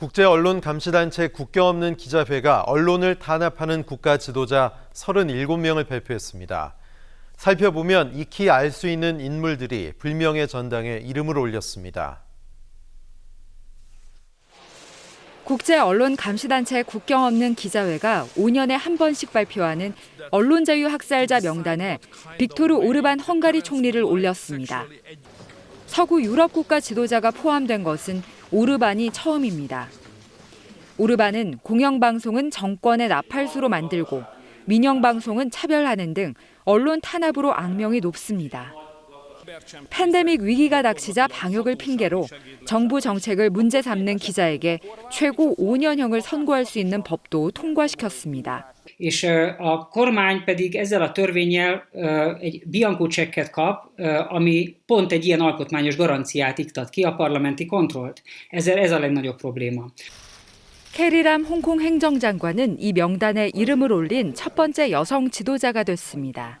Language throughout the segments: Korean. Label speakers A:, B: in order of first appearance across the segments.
A: 국제 언론 감시단체 국경 없는 기자회가 언론을 탄압하는 국가 지도자 37명을 발표했습니다. 살펴보면 익히 알 수 있는 인물들이 불명예 전당에 이름을 올렸습니다.
B: 국제 언론 감시단체 국경 없는 기자회가 5년에 한 번씩 발표하는 언론 자유 학살자 명단에 빅토르 오르반 헝가리 총리를 올렸습니다. 서구 유럽 국가 지도자가 포함된 것은 오르반이 처음입니다. 오르반은 공영방송은 정권의 나팔수로 만들고 민영방송은 차별하는 등 언론 탄압으로 악명이 높습니다. 팬데믹 위기가 닥치자 방역을 핑계로 정부 정책을 문제 삼는 기자에게 최고 5년형을 선고할 수 있는 법도 통과시켰습니다.
C: és ö, a kormány pedig ezzel a törvényel ö, egy bianco csekket kap, ö, ami pont egy ilyen alkotmányos garanciát iktat ki, a parlamenti kontrollt. Ezzel ez a legnagyobb probléma.
B: 캐리람 홍콩 행정장관은 이 명단에 이름을 올린 첫 번째 여성 지도자가 됐습니다.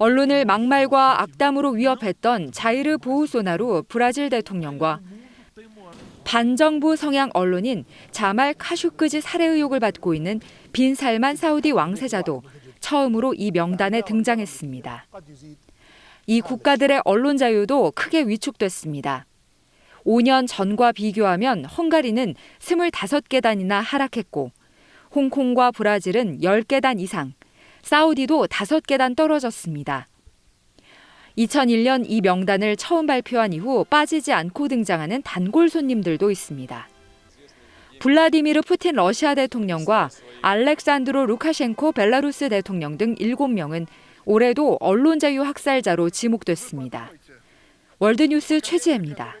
B: 언론을 막말과 악담으로 위협했던 자이르 보우소나루 브라질 대통령과 반정부 성향 언론인 자말 카슈크지 살해 의혹을 받고 있는 빈 살만 사우디 왕세자도 처음으로 이 명단에 등장했습니다. 이 국가들의 언론 자유도 크게 위축됐습니다. 5년 전과 비교하면 헝가리는 25계단이나 하락했고 홍콩과 브라질은 10계단 이상, 사우디도 5계단 떨어졌습니다. 2001년 이 명단을 처음 발표한 이후 빠지지 않고 등장하는 단골 손님들도 있습니다. 블라디미르 푸틴 러시아 대통령과 알렉산드로 루카셴코 벨라루스 대통령 등 7명은 올해도 언론 자유 학살자로 지목됐습니다. 월드뉴스 최지혜입니다.